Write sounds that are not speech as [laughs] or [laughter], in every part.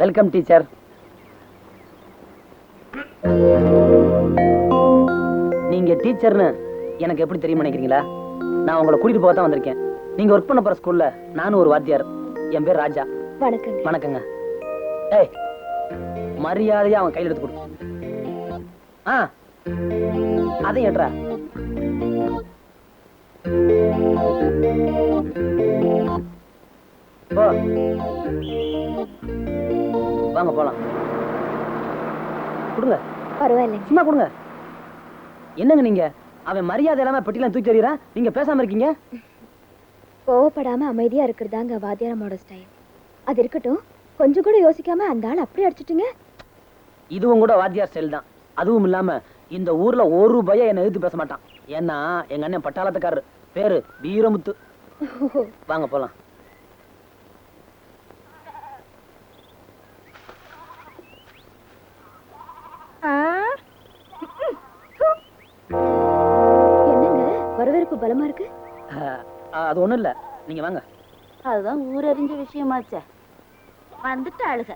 Welcome teacher. நீங்க டீச்சர்னு எனக்கு எப்படி தெரியும் நினைக்கிறீங்களா? நான் உங்களை கூட்டிட்டு போக தான் வந்திருக்கேன். நீங்க ஒர்க் பண்ண போற ஸ்கூல்ல நானும் ஒரு வாத்தியார். என் பேர் ராஜா. வணக்கங்க. வணக்கங்க. ஏய் மரியாதையா அவன் கையில் எடுத்து கொடு. ஆ அதையும் ஏட்ரா போ. வாங்க போலாம். கொடுங்க. பரவாயில்லைங்க சும்மா கொடுங்க. என்னங்க நீங்க? அவன் மரியாதை இல்லாம பெட்டிலாம் தூக்கி எறியறான் நீங்க பேசாம இருக்கீங்க. கோவப்படாம அமைதியா இருக்கிறதாங்க வாத்தியாரமோட ஸ்டைல் அது இருக்கட்டும். கொஞ்சம் கூட யோசிக்காம அந்த ஆள் அப்படி அடிச்சிட்டுங்க. இதுவும் கூட வாத்தியார் ஸ்டைல் தான். அதுவும் இல்லாம இந்த ஊர்ல ஒரு பையன் என்ன எதிர்த்து பேச மாட்டான். ஏன்னா எங்க அண்ணன் பட்டாளத்துக்காரரு. பேரு வீரமுத்து. வாங்க போலாம். என்னங்க? வரவேற்பு பலமா இருக்கு? அது ஒண்ணும் இல்ல. நீங்க வாங்க. அதுதான் ஊரறிஞ்ச விஷயமாச்சே. வந்துட்டு அழுக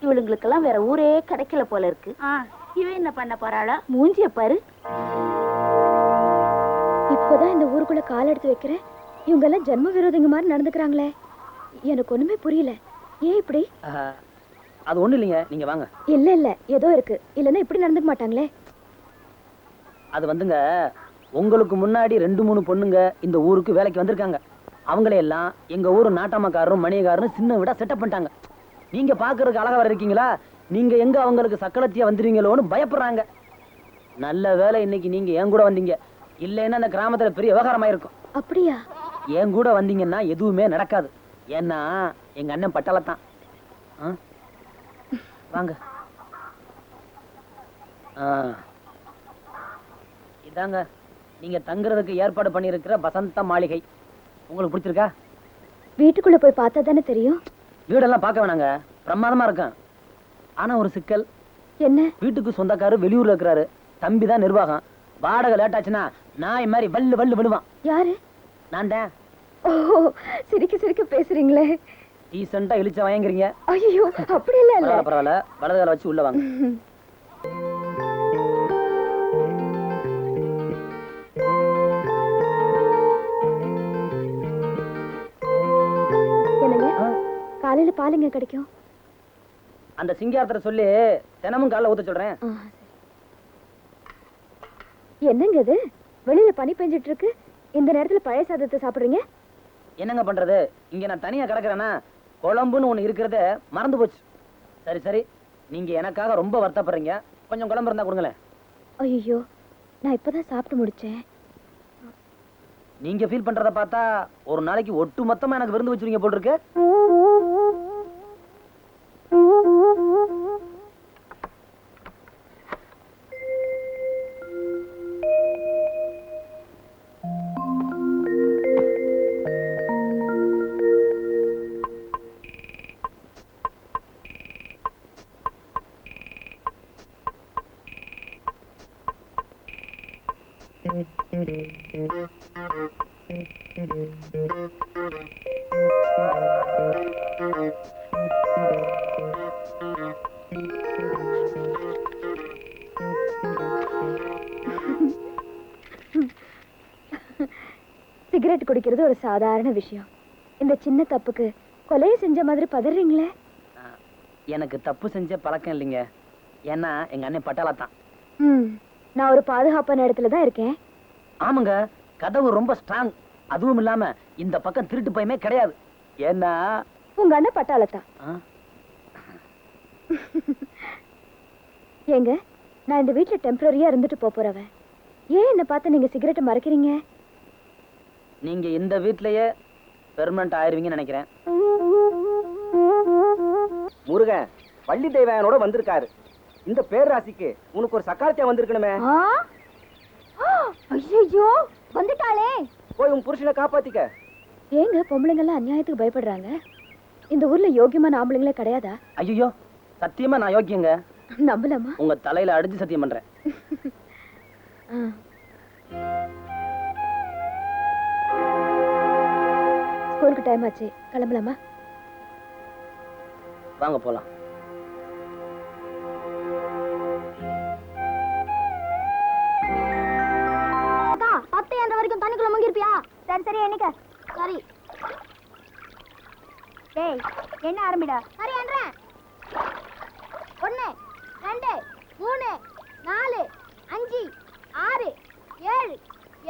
இவளுங்களுக்கெல்லாம் வேற ஊரே கிடைக்கல போல இருக்கு. ஆ. இவ என்ன பண்ண போறாளா? மூஞ்சிய பாரு. இப்போதான் இந்த ஊருக்குள்ள கால் எடுத்து வைக்கிறேன் இவங்க எல்லாம் ஜென்ம விரோதிங்க மாதிரி நடந்துக்கிறாங்களே. எனக்கு ஒண்ணுமே புரியல. ஏன் இப்படி? அது ஒண்ணும் இல்லைங்க. நீங்க வாங்க. இல்ல இல்ல. ஏதோ இருக்கு. இல்லைன்னா இப்படி நடந்துக்க மாட்டாங்களே. அது வந்துங்க உங்களுக்கு முன்னாடி ரெண்டு மூணு பொண்ணுங்க இந்த ஊருக்கு வேலைக்கு வந்திருக்காங்க. அவங்களே எல்லாம் எங்க ஊர் நாட்டாமக்காரரும் மணியக்காரரும் சின்ன விட செட்டப் பண்ணிட்டாங்க. நீங்க பாக்குறதுக்கு அழகா வர இருக்கீங்களா? நீங்க எங்க அவங்களுக்கு சக்களத்தியா வந்துருவீங்களோன்னு பயப்படுறாங்க. நல்ல வேலை இன்னைக்கு நீங்க என் கூட வந்தீங்க. இல்லைன்னா அந்த கிராமத்துல பெரிய விவகாரமா இருக்கும் அப்படியா? என் கூட வந்தீங்கன்னா எதுவுமே நடக்காது. ஏன்னா எங்க அண்ணன் பட்டாளத்தான். ஆ? வாங்க. ஆ. இதாங்க நீங்க தங்குறதுக்கு ஏற்பாடு பண்ணியிருக்கிற வசந்த மாளிகை. உங்களுக்கு பிடிச்சிருக்கா? வீட்டுக்குள்ள போய் பார்த்தா தானே தெரியும்? வீடெல்லாம் பார்க்க வேணாங்க. பிரமாதமா இருக்கும். ஆனா ஒரு சிக்கல். என்ன? வீட்டுக்கு சொந்தக்காரு வெளியூர்ல இருக்கிறாரு. தம்பி தான் நிர்வாகம். வாடகை லேட் ஆச்சுன்னா நாய் மாதிரி வல்லு வல்லு விழுவான். யாரு? நான் தான். ஓ சிரிக்க சிரிக்க பேசுறீங்களே. டீசெண்டா இழிச்ச வாங்கிக்கிறீங்க. ஐயோ அப்படி இல்ல. இல்ல பரவாயில்ல வலது கால வச்சு உள்ள வாங்க. காலையில பாலுங்க கிடைக்கும். அந்த சிங்காரத்தை சொல்லி தினமும் காலைல ஊத்த சொல்றேன். என்னங்க இது? வெளியில பனி பெஞ்சிட்டு இருக்கு. இந்த நேரத்துல பழைய சாதத்தை சாப்பிடுறீங்க? என்னங்க பண்றது? இங்க நான் தனியா கிடக்குறேன்னா குழம்புன்னு ஒண்ணு இருக்கிறத மறந்து போச்சு. சரி சரி. நீங்க எனக்காக ரொம்ப வருத்தப்படுறீங்க. கொஞ்சம் குழம்பு இருந்தா கொடுங்களேன். ஐயோ நான் இப்பதான் சாப்பிட்டு முடிச்சேன். நீங்க ஃபீல் பண்றத பார்த்தா ஒரு நாளைக்கு ஒட்டு மொத்தமா எனக்கு விருந்து வச்சிருக்கீங்க போல் சிகரெட் குடிக்கிறது ஒரு சாதாரண விஷயம். இந்த சின்ன தப்புக்கு கொலையை செஞ்ச மாதிரி பதறீங்களே? எனக்கு தப்பு செஞ்ச பழக்கம் இல்லைங்க. ஏன்னா எங்க அண்ணன் பட்டாளத்தான். நான் ஒரு பாதுகாப்பான இடத்துல தான் இருக்கேன். ஆமாங்க கதவு ரொம்ப ஸ்ட்ராங் அதுவும் இல்லாம இந்த பக்கம் திருட்டு பயமே கிடையாது. ஏன்னா உங்க அண்ணன் பட்டாளத்தான். ஆ, [laughs] ஏங்க நான் இந்த வீட்ல டெம்பரரியா இருந்துட்டு போறவன். ஏன் என்ன பார்த்து நீங்க சிகரெட்டை மறைக்கிறீங்க? நீங்க இந்த வீட்லயே பெர்மனண்ட் ஆயிருவீங்கன்னு நினைக்கிறேன். முருகன் பள்ளி தெய்வனோட வந்திருக்காரு. இந்த பேராசிக்கு உனக்கு ஒரு சக்காலத்தியா வந்திருக்கணுமே. ஐயோ வந்துட்டாளே. போய் உன் புருஷனை காப்பாத்திக்க. ஏங்க பொம்பளைங்க எல்லாம் அநியாயத்துக்கு பயப்படுறாங்க? இந்த ஊர்ல யோகியமான ஆம்பளைங்களே கிடையாதா? ஐயோ சத்தியமா நான் யோக்கியங்க. நம்பலாமா? உங்க தலையில அடிச்சு சத்தியம் பண்றேன். ஸ்கூலுக்கு டைம் ஆச்சு. கிளம்பலாமா? வாங்க போலாம். ஏய் என்ன ஆரம்பிடா? சரி என்றேன் ஒன்று ரெண்டு மூணு நாலு அஞ்சு ஆறு ஏழு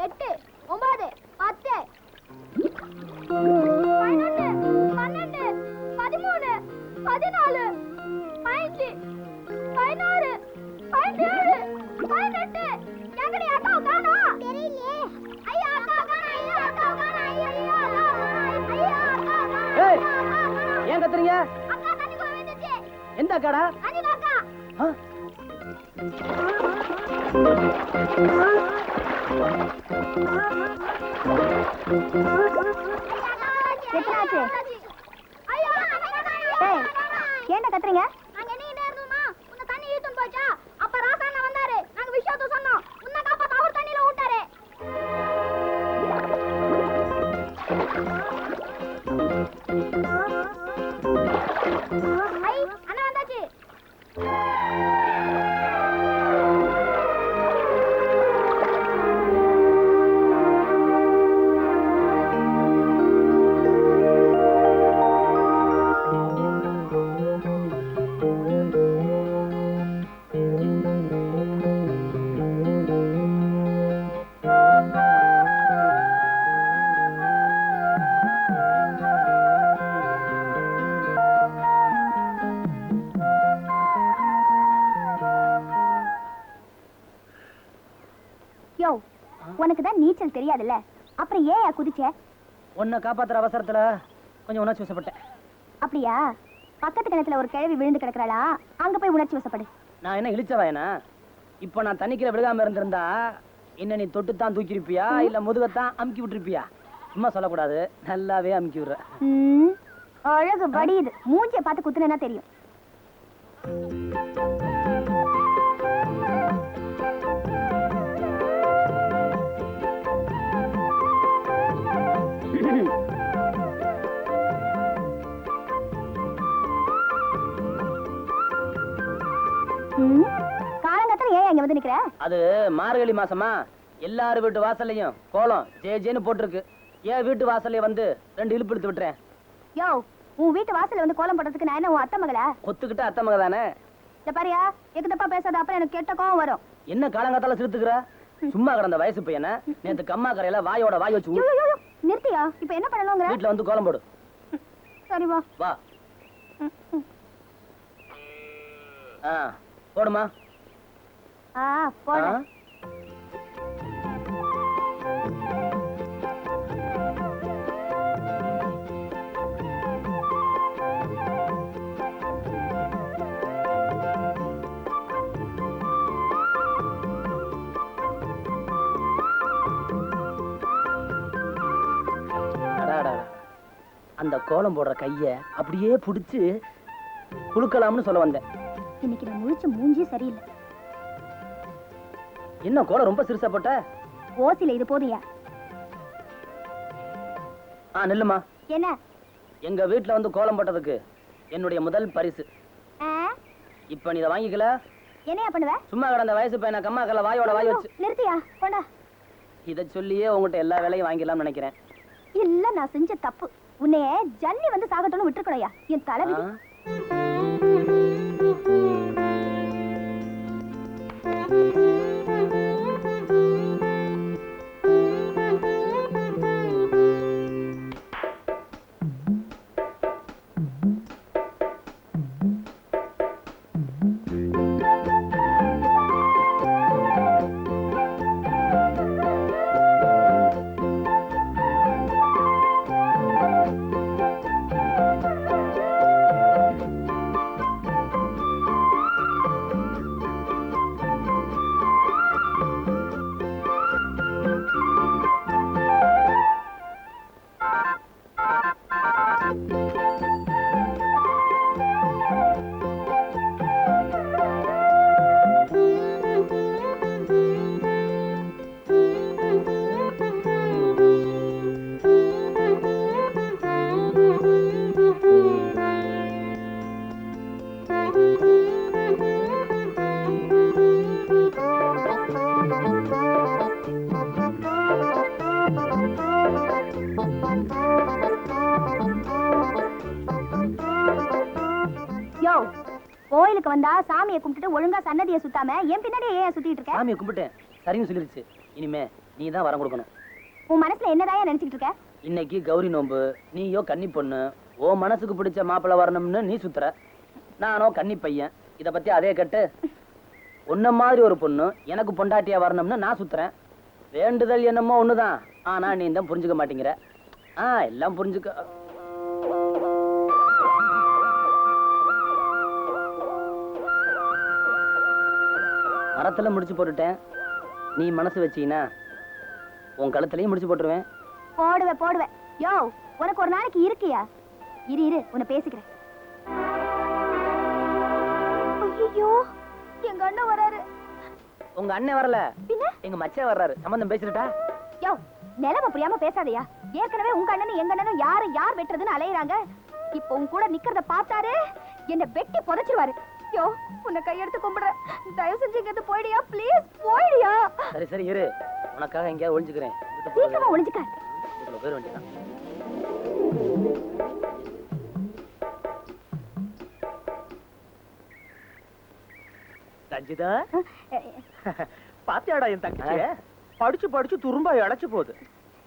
எட்டு ஒன்பது பத்து. பதினொன்று பன்னெண்டு பதிமூணு பதினாலு. கத்துறீங்க எந்த அக்காடா? ஏன்டா கத்துறீங்க? Huh? தான் நீச்சல் தெரியாதுல்ல? அப்புறம் ஏன் குதிச்ச? உன்னை காப்பாத்துற அவசரத்துல கொஞ்சம் உணர்ச்சி வசப்பட்டேன். அப்படியா? பக்கத்து கிணத்துல ஒரு கிழவி விழுந்து கிடக்குறாளா? அங்க போய் உணர்ச்சி வசப்படு. நான் என்ன இழிச்சவாயனா இப்போ நான் தண்ணிக்கீழ விழுகாம இருந்திருந்தா என்ன நீ தொட்டுத்தான் தூக்கியிருப்பியா? இல்ல முதுகத்தான் அமுக்கி விட்டுருப்பியா? சும்மா சொல்லக்கூடாது. நல்லாவே அமுக்கி விடுற. அழகு வடியுது மூஞ்சிய பார்த்து குத்துனா தெரியும். காலங்காத்தால ஏன் இங்க வந்து நிக்கிற? அது மார்கழி மாசமா எல்லார் வீட்டு வாசல்லையும் கோலம் ஜே ஜேன்னு போட்டிருக்கு. ஏன் வீட்டு வாசல்ல வந்து ரெண்டு இழுப்பு இழுத்து விட்டுறேன். யோ உன் வீட்டு வாசல்ல வந்து கோலம் போடுறதுக்கு நான் என்ன உன் அத்தை மகளா? கொத்துக்கிட்ட அத்தை மக தானே? இந்த பாரியா தப்பா பேசாத அப்புறம் எனக்கு கெட்ட கோவம் வரும். என்ன காலங்காத்தால சிரித்துக்கிற? சும்மா கிடந்த வயசு பையனை நேத்து கம்மா கரையில வாயோட வாய் வச்சு நிறுத்தியா? இப்ப என்ன பண்ணணுங்கிற? வீட்டுல வந்து கோலம் போடு. சரி வா. வா. ஆ போடுமா? ஆ போட. அந்த கோலம் போடுற கைய அப்படியே புடிச்சு குளுக்கலாம்னு சொல்ல வந்தேன். இன்னைக்கு நான் முழிச்ச மூஞ்சி சரியில்லை. என்ன கோலம் ரொம்ப சிறுசா போட்ட? ஓசில இது போதுயா ஆ நில்லுமா. என்ன? எங்க வீட்ல வந்து கோலம் போட்டதுக்கு என்னுடைய முதல் பரிசு. இப்ப நீ இதை வாங்கிக்கல? என்னையா பண்ணுவ? சும்மா கிடந்த வயசு பையனை கம்மா கல்ல வாயோட வாய் வச்சு. நிறுத்தியா? கொண்டா இதை சொல்லியே உங்ககிட்ட எல்லா வேலையும் வாங்கிடலாம்னு நினைக்கிறேன். இல்ல நான் செஞ்ச தப்பு. உன்னைய ஜன்னி வந்து சாகட்டும்னு விட்டுருக்கணையா என் ஆ? தலைவிதி கோயிலுக்கு வந்தா சாமியை கும்பிட்டுட்டு ஒழுங்கா சன்னதியை சுத்தாம என் பின்னாடியே ஏன் சுத்திட்டு இருக்க? சாமியை கும்பிட்டேன். சரின்னு சொல்லிருச்சு. இனிமே நீ தான் வரம் கொடுக்கணும். உன் மனசுல என்னதான் நினைச்சிட்டு இருக்க? இன்னைக்கு கௌரி நோன்பு. நீயோ கன்னி பொண்ணு. ஓ மனசுக்கு பிடிச்ச மாப்பிள்ளை வரணும்னு நீ சுத்துற. நானோ கன்னி பையன். இத பத்தி அதே கட்டு. உன்ன மாதிரி ஒரு பொண்ணு எனக்கு பொண்டாட்டியா வரணும்னு நான் சுத்துறேன். வேண்டுதல் என்னமோ ஒண்ணுதான். ஆனா நீ தான் புரிஞ்சுக்க மாட்டேங்கிற. ஆ எல்லாம் புரிஞ்சுக்க. மரத்துல முடிச்சு போட்டுட்டேன். நீ மனசு வச்சீனா உன் கழுத்துலயும் முடிச்சு போட்டுருவேன். போடுவ போடுவ. யோ உனக்கு ஒரு நாளைக்கு இருக்கியா? இரு இரு உன்னை பேசிக்கிறேன். ஐயோ எங்க அண்ணன் வராரு. உங்க அண்ணன் வரல. பின்ன? எங்க மச்சான் வர்றாரு. சம்பந்தம் பேசிட்டா யோ நிலைமை புரியாம பேசாதயா. ஏற்கனவே உங்க அண்ணனும் எங்க அண்ணனும் யாரு யார் வெட்டுறதுன்னு அலையுறாங்க. இப்போ உன் கூட நிக்கிறத பார்த்தாரு என்ன வெட்டி புதைச்சிருவாரு. யோ உன்னை கையெடுத்து கும்பிடுறேன். தயவு செஞ்சு இங்க இருந்து போயிடியா? ப்ளீஸ் போயிடியா? சரி சரி இரு. உனக்காக எங்கேயாவது ஒளிஞ்சுக்கிறேன். சீக்கிரமா ஒளிஞ்சுக்க. வீட்டுக்குள்ள போயிட வேண்டியதான் ரஞ்சிதா பாத்தியாடா என் தங்கச்சிய? படிச்சு படிச்சு துரும்பா இழைச்சு போகுது.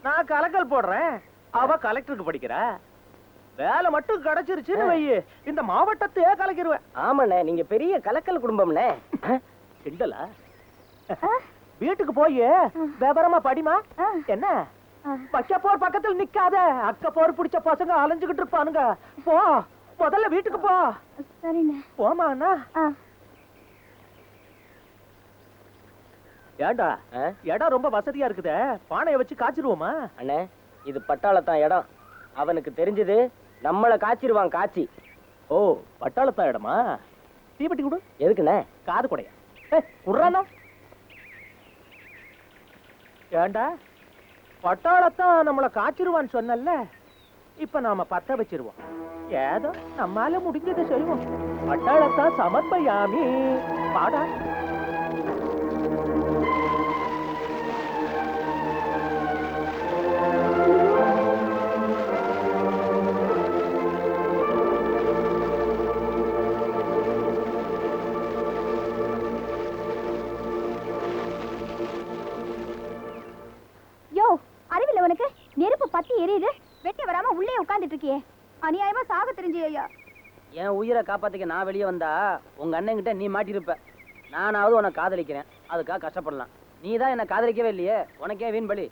நான் கலக்கல் போடுறேன். அவ கலெக்டருக்கு படிக்கிறா. வேலை மட்டும் கிடைச்சிருச்சுன்னு வையு. இந்த மாவட்டத்தையே கலக்கிடுவேன் ஆமாண்ணே நீங்க பெரிய கலக்கல் குடும்பம்ண்ணே. கிண்டலா? வீட்டுக்கு போய் விவரமா படிமா. என்ன? பக்க போர் பக்கத்துல நிக்காத அக்க போர் பிடிச்ச பசங்க அலைஞ்சுகிட்டு இருப்பானுங்க. போ முதல்ல வீட்டுக்கு போ. போமா அண்ணா. ஏண்டா? இடம் ரொம்ப வசதியா இருக்குதே. பானையை வச்சு காய்ச்சிருவோமா? அண்ணே இது பட்டாளத்தான் இடம். அவனுக்கு தெரிஞ்சது நம்மள காய்ச்சிருவான் காய்ச்சி. ஓ பட்டாளத்தா இடமா? தீப்பெட்டி கொடு. எதுக்குண்ணே? காது குடைய? குடுறானா ஏண்டா? பட்டாளத்தான் நம்மள காய்ச்சிருவான்னு சொன்னல இப்ப நாம பத்த வச்சிருவோம். ஏதோ நம்மால முடிஞ்சதை செய்வோம். பட்டாளத்தான் சமர்ப்பயாமி. பாடா. பத்தி எரியுது. வெட்டி வராம உள்ளே உட்கார்ந்துட்டு இருக்கியே அநியாயமா சாக தெரிஞ்சு ஐயா. என் உயிரை காப்பாத்திக்க நான் வெளியே வந்தா உங்க அண்ணன்கிட்ட நீ மாட்டிருப்ப நானாவது உன்னை காதலிக்கிறேன். அதுக்காக கஷ்டப்படலாம். நீ தான் என்ன காதலிக்கவே இல்லையே? உனக்கே வீண் பலி.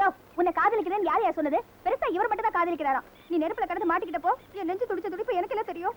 யோ உன்னை காதலிக்கிறேன்னு யார் யார் சொன்னது? பெருசா இவர் மட்டும் தான் காதலிக்கிறாராம். நீ நெருப்புல கடந்து மாட்டிக்கிட்ட போ என் நெஞ்சு துடிச்ச துடிப்பு எனக்கு என்ன தெரியும்.